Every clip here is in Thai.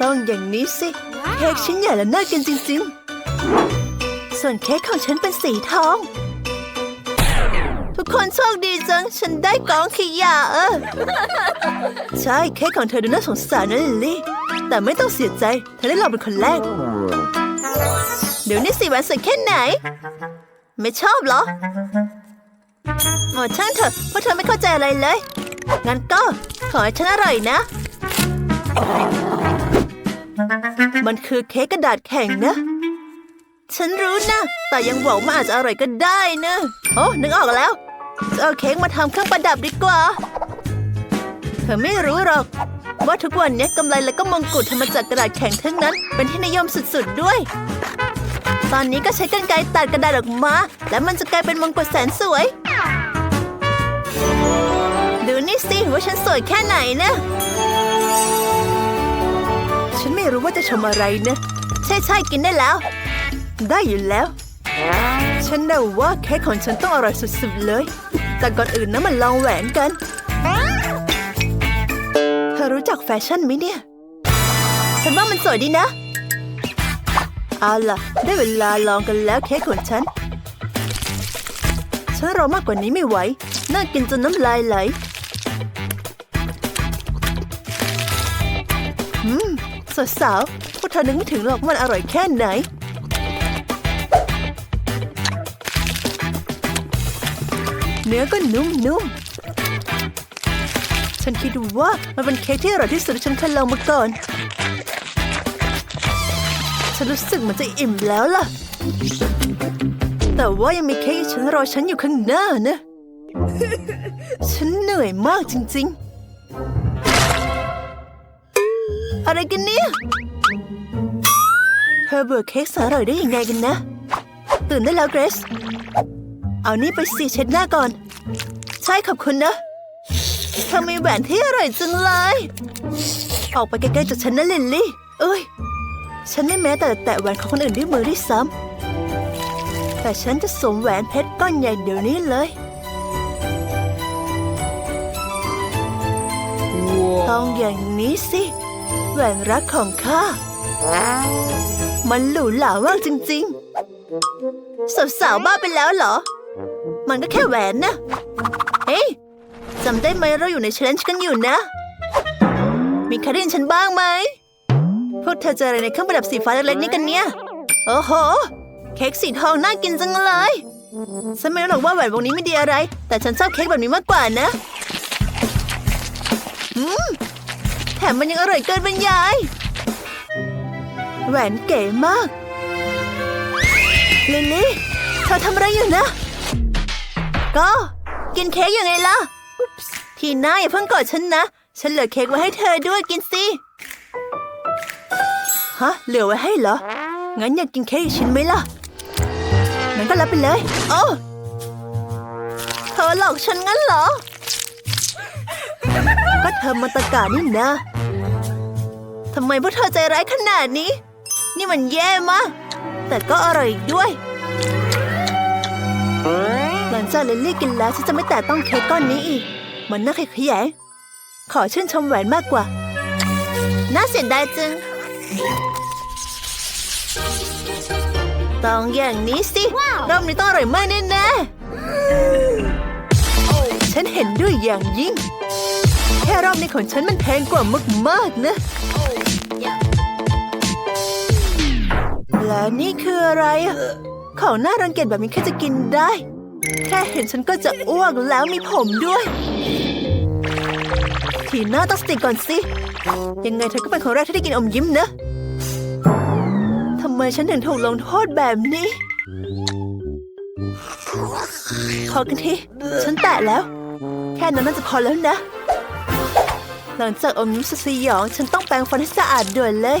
ต้องอย่างนี้สิเค้กชิ้นใหญ่และน่ากินจริง ๆ ส่วนเค้กของฉันเป็นสีทอง ทุกคนโชคดีจัง ฉันได้กองขยะเออ ใช่เค้กของเธอดูน่าสงสารนะลิลลี่ แต่ไม่ต้องเสียใจ เธอได้ลองเป็นคนแรก เดี๋ยวนี้สิแหวนสวยแค่ไหน ไม่ชอบเหรอโอ้ช่างเถอะเพราะเธอไม่เข้าใจอะไรเลย งั้นก็ขอให้ฉันอร่อยนะ มันคือเค้กกระดาษแข็งนะ ฉันรู้นะ แต่ยังบอกมันอาจจะอร่อยก็ได้นะ โอ้ นึกออกแล้วจะเอาเค้กมาทำเครื่องประดับดีกว่า เธอไม่รู้หรอก ว่าทุกวันนี้กำไลและก็มงกุฎทำมาจากกระดาษแข็งทั้งนั้น เป็นที่นิยมสุดๆด้วย ตอนนี้ก็ใช้กรรไกรตัดกระดาษออกมา แล้วมันจะกลายเป็นมงกุฎแสนสวย ดูนี่สิว่าฉันสวยแค่ไหนนะ ฉันไม่รู้ว่าจะชมอะไรนะ ใช่ใช่ๆกินได้แล้ว ได้อยู่แล้ว ฉันเดาว่าเค้กของฉันต้องอร่อยสุดๆเลย แต่ก่อนอื่นนะมันลองแหวนกัน เธอรู้จักแฟชั่นไหมเนี่ย ฉันว่ามันสวยดีนะ เอาล่ะ ได้เวลาลองกันแล้วเค้กของฉัน ฉันรอมากกว่านี้ไม่ไหว น่ากินจนน้ำลายไหล สาวๆพวกเธอนึกไม่ถึงหรอกว่ามันอร่อยแค่ไหน เนื้อก็นุ่มๆ ฉันคิดว่ามันเป็นเค้กที่อร่อยที่สุดที่ฉันเคยลองมาก่อน ฉันรู้สึกมันจะอิ่มแล้วล่ะ แต่ว่ายังมีเค้กอีกฉันรอฉันอยู่ข้างหน้านะ ฉันเหนื่อยมากจริงๆ อะไรกันเนี่ย เธอเบื่อเค้กสาหร่อยได้ยังไงกันนะ ตื่นได้แล้วเกรซเอานี่ไปสิเช็ดหน้าก่อน ใช่ขอบคุณนะเธอมีแหวนที่อร่อยจังเลย ออกไปไกลๆจากฉันนะลิลลี่ เอ้ย ฉันไม่แม้แต่แตะแหวนของคนอื่นด้วยมือด้วยซ้ำแต่ฉันจะสวมแหวนเพชรก้อนใหญ่เดี๋ยวนี้เลยต้องอย่างนี้สิแหวนรักของข้า มันหรูหรามากจริงๆ สาวๆบ้าไปแล้วเหรอ มันก็แค่แหวนนะ เฮ้ยจำได้ไหมเราอยู่ใน challenge กันอยู่นะ มีใครได้ยินฉันบ้างไหม พวกเธอเจออะไรในเครื่องประดับสีฟ้าเล็กๆนี่กันเนี่ย โอ้โห เค้กสีทองน่ากินจังเลย ฉันไม่รู้หรอกว่าแหวนวงนี้ไม่ดีอะไร แต่ฉันชอบเค้กแบบนี้มากกว่านะ อืม แถมมันยังอร่อยเกินบรรยาย แหวนเก๋มาก ลิลลี่ เธอทำอะไรอยู่นะ ก็ กินเค้กยังไงล่ะ ทีหน้าอย่าเพิ่งกอดฉันนะ ฉันเหลือเค้กไว้ให้เธอด้วยกินสิ ฮะ เหลือไว้ให้เหรอ งั้นอยากกินเค้กอีกชิ้นไหมล่ะ งั้นก็รับไปเลย โอ้เธอหลอกฉันงั้นเหรอ ก็เธอมาตะการนี่นะ ทำไมพวกเธอใจร้ายขนาดนี้ นี่มันแย่มาก แต่ก็อร่อยด้วย หลังจากลิลลี่กินแล้วฉันจะไม่แตะต้องเค้กก้อนนี้อีก มันน่าขยแยงขอชื่นชมแหวนมากกว่า น่าเสียดายจัง ต้องอย่างนี้สิ รอบนี้ต้องอร่อยมากแน่ๆฉันเห็นด้วยอย่างยิ่ง แค่รอบในของฉันมันแพงกว่ามากๆนะ และนี่คืออะไร ของน่ารังเกียจแบบนี้แค่จะกินได้ แค่เห็นฉันก็จะอ้วกแล้วมีผมด้วย ทีน้าต้องสติก่อนสิ ยังไงเธอก็เป็นคนแรกที่ได้กินอมยิ้มนะทำไมฉันถึงถูกลงโทษแบบนี้ พอกันที ฉันแตะแล้ว แค่นั้นน่าจะพอแล้วนะ หลังจากอมยิ้มสุดสยอง ฉันต้องแปรงฟันให้สะอาดด่วนเลย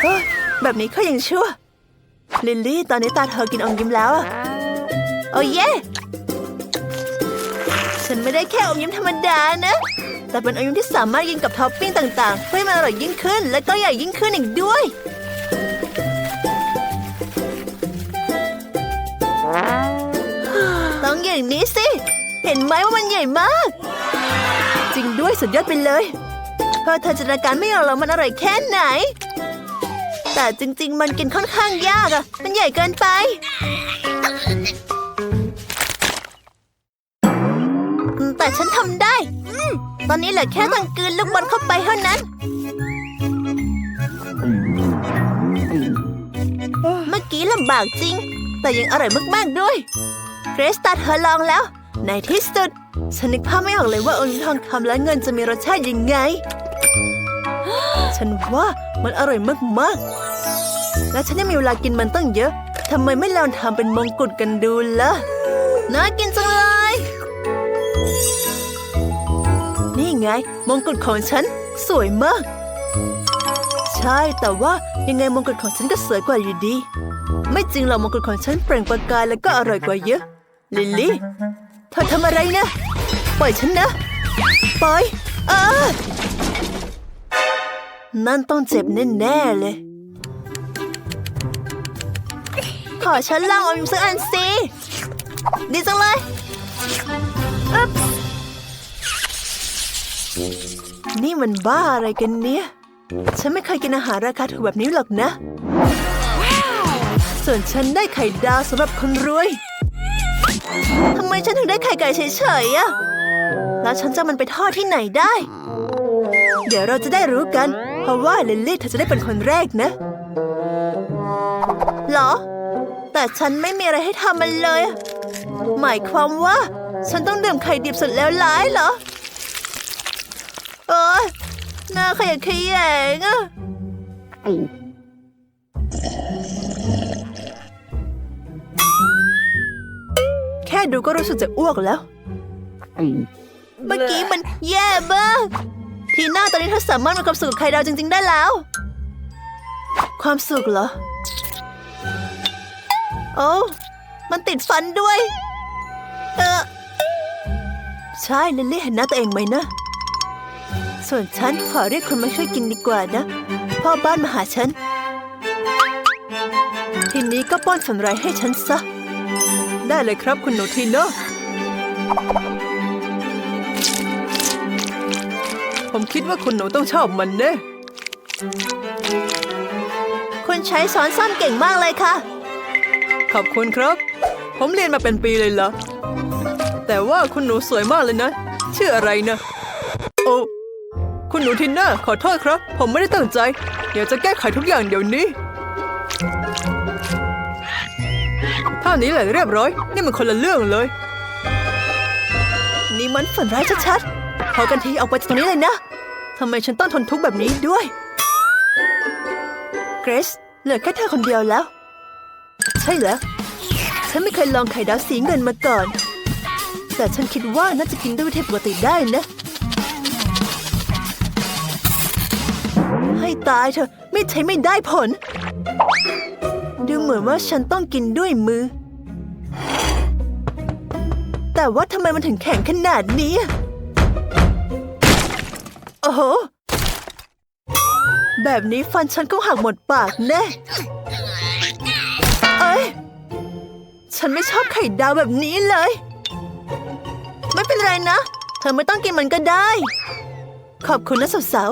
เฮ้ยแบบนี้ก็ยังชั่ว ลิลลี่ ตอนนี้ตาเธอกินอมยิ้มแล้วอะโอ้เย่ฉันไม่ได้แค่อมยิ้มธรรมดานะ แต่เป็นอมยิ้มที่สามารถกินกับท็อปปิ้งต่างๆเพื่อให้มันอร่อยยิ่งขึ้น และก็ใหญ่ยิ่งขึ้นอีกด้วย อย่างนี้สิ เห็นไหมว่ามันใหญ่มาก จริงด้วยสุดยอดไปเลยเพราะเธอจินตนาการไม่ออกหรอกมันอร่อยแค่ไหน แต่จริง ๆ มันกินค่อนข้างยากอะมันใหญ่เกินไป แต่ฉันทำได้อตอนนี้เหลือแค่ต้งกืนลูกบอลเข้าไปเท่านั้น เมื่อกี้ลำบากจริง แต่ยังอร่อยมากๆด้วย เกรซตาเธอลองแล้ว ในที่สุด ฉันนึกภาพไม่ออกเลยว่าองค์ทองคำและเงินจะมีรสชาติยังไง ฉันว่ามันอร่อยมากๆ และฉันยังมีเวลากินมันตั้งเยอะทำไมไม่ลองทำเป็นมงกุฎกันดูล่ะ น่ากินจังเลย นี่ไง มงกุฎของฉัน สวยมาก ใช่แต่ว่ายังไงมงกุฎของฉันก็สวยกว่าอยู่ดี ไม่จริงหรอกมงกุฎของฉันเปล่งประกายและก็อร่อยกว่าเยอะ ลิลลี่เธอทำอะไรนะปล่อยฉันนะ ปล่อยเออนั่นต้องเจ็บแน่ๆเลย ขอฉันลองอาอีกสักอันสิ ดีจังเลยอึ๊บนี่มันบ้าอะไรกันเนี่ย ฉันไม่เคยกินอาหารราคาถูกแบบนี้หรอกนะ ส่วนฉันได้ไข่ดาวสำหรับคนรวย ทำไมฉันถึงได้ไข่ไก่เฉยๆอะแล้วฉันจะมันไปทอดที่ไหนได้ เดี๋ยวเราจะได้รู้กัน เพราะว่าลิลลี่เธอจะได้เป็นคนแรกนะ เหรอ แต่ฉันไม่มีอะไรให้ทำมันเลย หมายความว่า ฉันต้องดื่มไข่ดิบสุดแล้วร้ายเหรอโอ้ยหน้าขยะแขยงอะ ดูก็รู้สึกจะอ้วกแล้ว เมื่อกี้มันแย่มากทีหน้าตอนนี้เธอสามารถมีความสุขกับไข่ดาวจริง ๆ ได้แล้ว ความสุขเหรอ โอ้มันติดฟันด้วย เออ ใช่ลิลลี่เห็นหน้าตัวเองไหมนะ ส่วนฉันขอเรียกคนมาช่วยกินดีกว่านะ พ่อบ้านมาหาฉัน ทีนี้ก็ป้อนสันไรให้ฉันซะ ได้เลยครับคุณหนูทีโน่ผมคิดว่าคุณหนูต้องชอบมันแน่คุณใช้สอนซ่อมเก่งมากเลยค่ะ ขอบคุณครับ ผมเรียนมาเป็นปีเลยเหรอ แต่ว่าคุณหนูสวยมากเลยนะ ชื่ออะไรนะ โอ้คุณหนูทินน่าขอโทษครับ ผมไม่ได้ตั้งใจ เดี๋ยวจะแก้ไขทุกอย่างเดี๋ยวนี้านี้แหละเรียบร้อย นี่มันคนละเรื่องเลย นี่มันฝันร้ายชัดๆพอกันทีเอาไปจากตรงนี้เลยนะทำไมฉันต้องทนทุกข์แบบนี้ด้วยเกรซเหลือแค่เธอคนเดียวแล้ว ใช่แล้วฉันไม่เคยลองไข่ดาวสีเงินมาก่อน แต่ฉันคิดว่าน่าจะกินด้วยวิธีปกติได้นะ ให้ตายเถอะไม่ใช้ไม่ได้ผล ดูเหมือนว่าฉันต้องกินด้วยมือ แต่ว่าทำไมมันถึงแข็งขนาดนี้ โอ้โห แบบนี้ฟันฉันก็หักหมดปากแน่ เอ้ย ฉันไม่ชอบไข่ดาวแบบนี้เลย ไม่เป็นไรนะ เธอไม่ต้องกินมันก็ได้ ขอบคุณนะสาว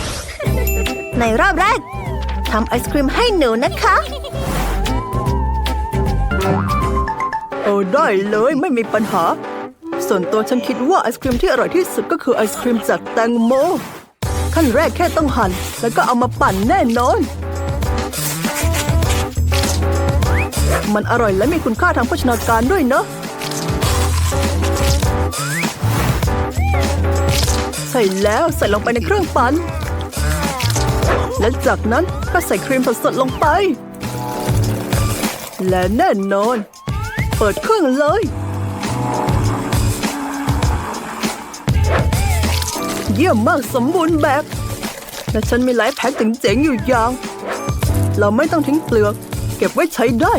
ๆ ในรอบแรกทำไอศครีมให้หนูนะคะ โอ้ได้เลยไม่มีปัญหา ส่วนตัวฉันคิดว่าไอศครีมที่อร่อยที่สุดก็คือไอศครีมจากแตงโม ขั้นแรกแค่ต้องหั่น แล้วก็เอามาปั่นแน่นอน มันอร่อยและมีคุณค่าทางโภชนาการด้วยเนอะใส่แล้วใส่ลงไปในเครื่องปั่นและจากนั้นก็ใส่ครีมสดๆลงไป และแน่นอน เปิดเครื่องเลย เยี่ยมมากสมบูรณ์แบบ และฉันมีหลายแพ็คเจ๋งๆอยู่อย่าง เราไม่ต้องทิ้งเปลือก เก็บไว้ใช้ได้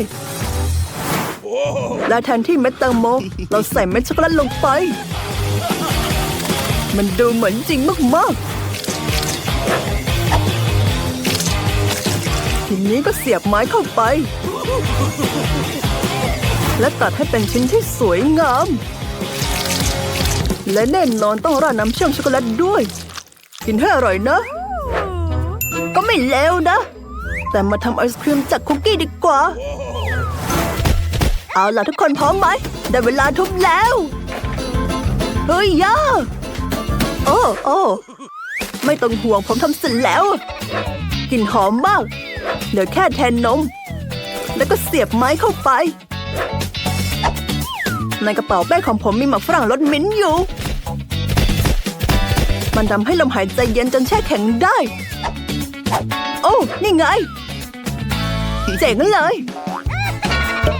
และแทนที่เม็ดแตงโม เราใส่เม็ดช็อกโกแลตลงไป มันดูเหมือนจริงมากๆทีนี้ก็เสียบไม้เข้าไป และตัดให้เป็นชิ้นที่สวยงาม และแน่นอนต้องราดน้ำเชื่อมช็อกโกแลตด้วย กินให้อร่อยนะ ก็ไม่เลวนะ แต่มาทำไอศครีมจากคุกกี้ดีกว่า เอาล่ะทุกคนพร้อมไหม ได้เวลาทุบแล้ว เฮ้ยย่าโอ้โอ้ไม่ต้องห่วงผมทำเสร็จแล้ว กลิ่นหอมมากเหลือแค่แทนนม แล้วก็เสียบไม้เข้าไป ในกระเป๋าแป้งของผมมีหมักฝรั่งรสมิ้นอยู่ มันทำให้ลมหายใจเย็นจนแช่แข็งได้ โอ้ นี่ไง เจ๋งเลย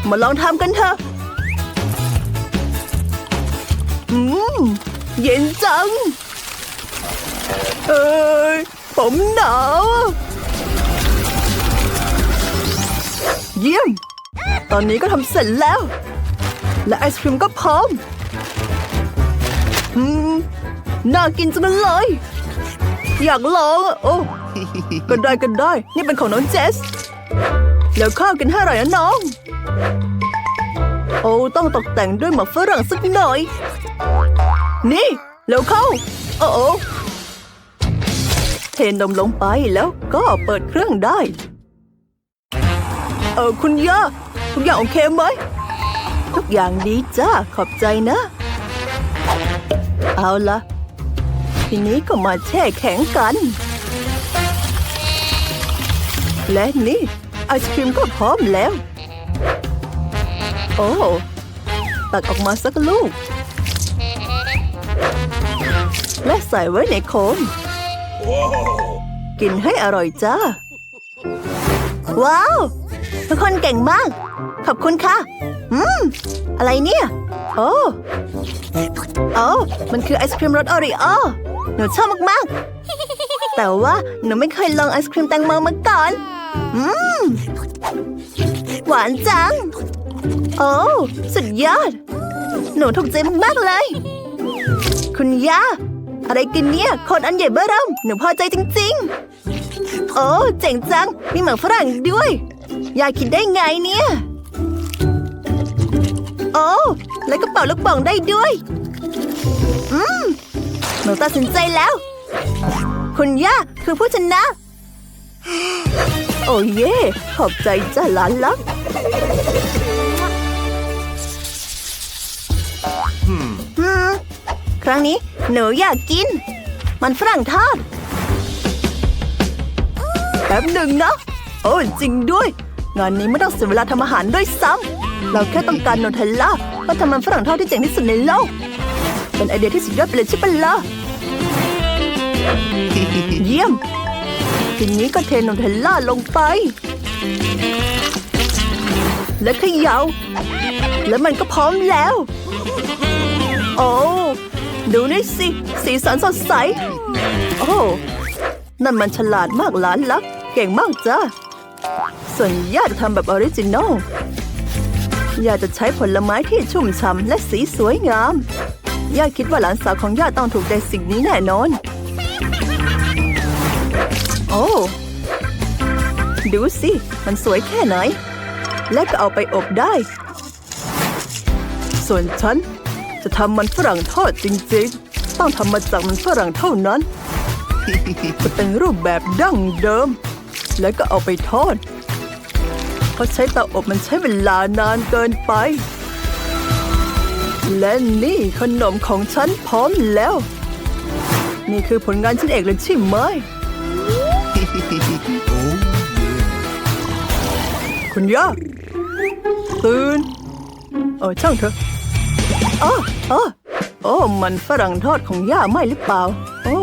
มาลองทำกันเถอะ อืม เย็นจัง เอ้ย ผมหนาว เยี่ยม ตอนนี้ก็ทำเสร็จแล้ว และไอศครีมก็พร้อม อืม น่ากินจังเลย อยากลองอะโอ้ก็ได้ก็ได้ นี่เป็นของน้องเจส แล้วข้าวกินให้อร่อยนะน้อง โอ้ต้องตกแต่งด้วยหมากฝรั่งสักหน่อย นี่แล้วเข้า โอ้โอเทนมลงไปแล้วก็เปิดเครื่องได้ เออคุณย่า ทุกอย่างโอเคไหม ทุกอย่างดีจ้า ขอบใจนะ เอาละทีนี้ก็มาแช่แข็งกัน และนี่ไอศครีมก็พร้อมแล้ว โอ้ ตักออกมาสักลูก และใส่ไว้ในโคม กินให้อร่อยจ้า ว้าว ทุกคนเก่งมาก ขอบคุณค่ะ อืม อะไรเนี่ย โอ้ โอ้ มันคือไอศครีมรสโอริโอ หนูชอบมาก ๆ แต่ว่าหนูไม่เคยลองไอศครีมแตงโมมาก่อน อืม หวานจัง โอ้ สุดยอด หนูถูกใจมากๆเลย คุณย่า อะไรกินเนี่ย คนอันใหญ่เบ้อเริ่ม หนูพอใจจริง ๆ โอ้ เจ๋งจัง มีหมากฝรั่งด้วย ยายคิดได้ไงเนี่ย แล้วก็เป่าลูกโป่องได้ด้วย อืมหนูตัดสินใจแล้ว คุณย่าคือผู้ชนะ โอ้เย่ขอบใจจ้าหลานลักครั้งนี้หนูอยากกิน มันฝรั่งทอดแป๊บหนึ่งนะ โอ้จริงด้วย งานนี้ไม่ต้องเสียเวลาทำอาหารด้วยซ้ำเราแค่ต้องการโนเทลล่า ก็ทำมันฝรั่งทอดที่เจ๋งที่สุดในโลก เป็นไอเดียที่สุดยอดไปเลยใช่ปะล่ะเยี่ยม ทีนี้ก็เทโนเทลล่าลงไป และเขยา่าแล้วมันก็พร้อมแล้ว โอ้ดูนี่สิ สีสันสดใส โอ้นั่นมันฉลาดมากหลานลัก เก่งมากจ้าส่วนย่าจะทำแบบออริจินอล ย่าจะใช้ผลไม้ที่ชุ่มฉ่ำและสีสวยงาม ย่าคิดว่าหลานสาวของย่าต้องถูกใจสิ่งนี้แน่นอน โอ้ ดูสิ มันสวยแค่ไหน และก็เอาไปอบได้ ส่วนฉัน จะทำมันฝรั่งทอดจริงๆ ต้องทำมาจากมันฝรั่งเท่านั้นจะเป็นรูปแบบดั้งเดิม แล้วก็เอาไปทอด เพราะใช้เตาอบมันใช้เวลานานเกินไป และนี่ขนมของฉันพร้อมแล้ว นี่คือผลงานชิ้นเอกเลยใช่ไหมคุณย่าตื่นเออช่างเถอะอ๋ออ๋อโอ้ มันฝรั่งทอดของย่าไม่หรือเปล่า โอ้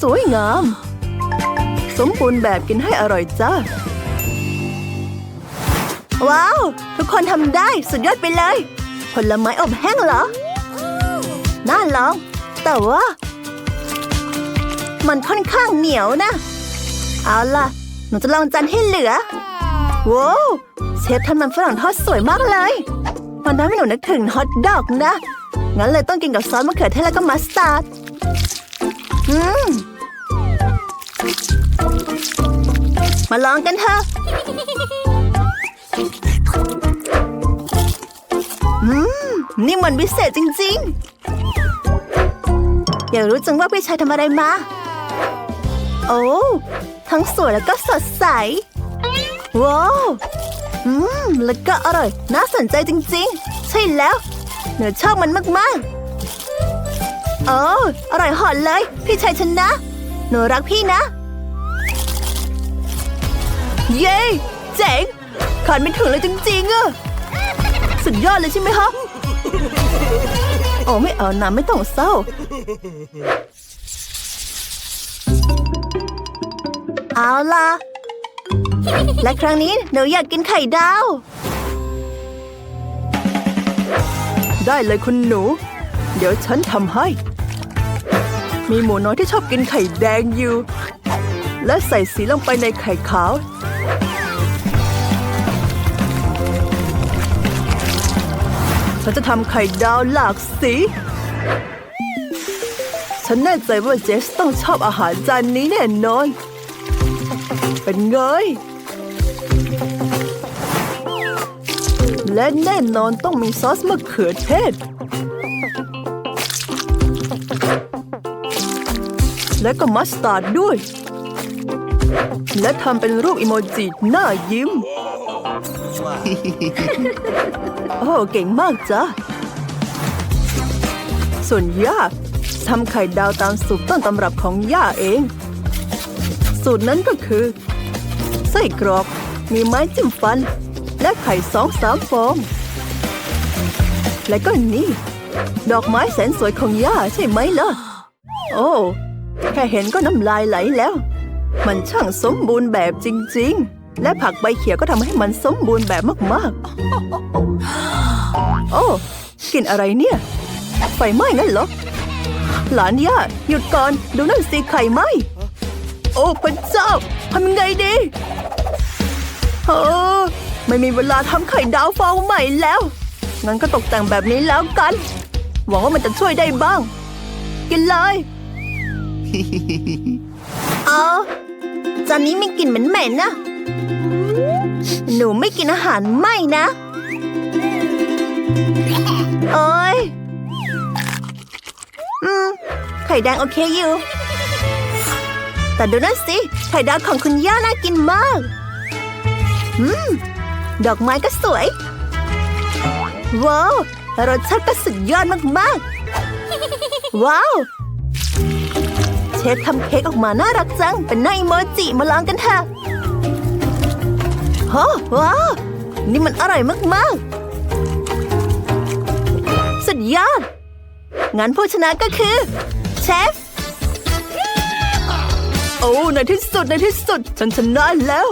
สวยงาม สมบูรณ์แบบกินให้อร่อยจ้า ว้าว ทุกคนทำได้สุดยอดไปเลย ผลไม้อบแห้งเหรอ น่าลอง แต่ว่า มันค่อนข้างเหนียวนะ เอาล่ะ หนูจะลองจานให้เหลือว้าวเชฟทำมันฝรั่งทอดสวยมากเลยมันทำให้หนูนึกถึงฮอทดอกนะ งั้นเลยต้องกินกับซอสมะเขือเทศแล้วก็มัสตาร์ดอืมมาลองกันเถอะ อืม นี่มันวิเศษจริง ๆ อยากรู้จังว่าพี่ชายทำอะไรมา โอ้ ทั้งสวยแล้วก็สดใส ว้าว อืม แล้วก็อร่อย น่าสนใจจริง ๆ ใช่แล้ว หนูชอบมันมาก ๆ โอ้อร่อยหอนเลย พี่ชายฉันนะ หนูรักพี่นะ เย้ เจ๋ง ขาดไม่ถึงเลยจริงๆอะสุดยอดเลยใช่ไหมคะโอ้ไม่เอานะไม่ต้องเศร้า เอาล่ะ และครั้งนี้หนูอยากกินไข่ดาว ได้เลยคุณหนู เดี๋ยวฉันทำให้ มีหมูน้อยที่ชอบกินไข่แดงอยู่ และใส่สีลงไปในไข่ขาว ฉันจะทำไข่ดาวหลากสี ฉันแน่ใจว่าเจสต้องชอบอาหารจานนี้แน่นอน เป็นไง และแน่นอนต้องมีซอสมะเขือเทศ และก็มัสตาร์ดด้วย และทำเป็นรูปอิโมจิหน้ายิ้ม โอ้เก่งมากจ้ะ ส่วนย่าทำไข่ดาวตามสูตรต้นตำรับของย่าเอง สูตรนั้นก็คือ ไส้กรอกมีไม้จิ้มฟัน และไข่สองสามฟอง และก็นี่ ดอกไม้แสนสวยของย่าใช่ไหมล่ะ โอ้แค่เห็นก็น้ำลายไหลแล้ว มันช่างสมบูรณ์แบบจริง ๆ และผักใบเขียวก็ทำให้มันสมบูรณ์แบบมากๆ โอ้กินอะไรเนี่ย ไฟไหม้งั้นเหรอ หลานย่าหยุดก่อน ดูนั่นสิไข่ไหม้โอ้พระเจ้าทำยังไงดีเออไม่มีเวลาทำไข่ดาวฟองใหม่แล้ว งั้นก็ตกแต่งแบบนี้แล้วกัน หวังว่ามันจะช่วยได้บ้าง กินเลยเอาจานนี้มีกลิ่นเหม็นๆนะ หนูไม่กินอาหารไหม้นะ โอ้ยอืม ไข่แดงโอเคอยู่ แต่ดูนั่นสิ ไข่ดาวของคุณย่าน่ากินมาก อืม ดอกไม้ก็สวย ว้าวรสชาติก็สุดยอดมากๆ ว้าว เชฟทำเค้กออกมาน่ารักจัง เป็นหน้าอีโมจิมาลองกันเถอะ โอ้ว้านี่มันอร่อยมากๆ สุดยอดงั้นผู้ชนะก็คือ เชฟ โอ้ ในที่สุดในที่สุด ฉันชนะแล้ว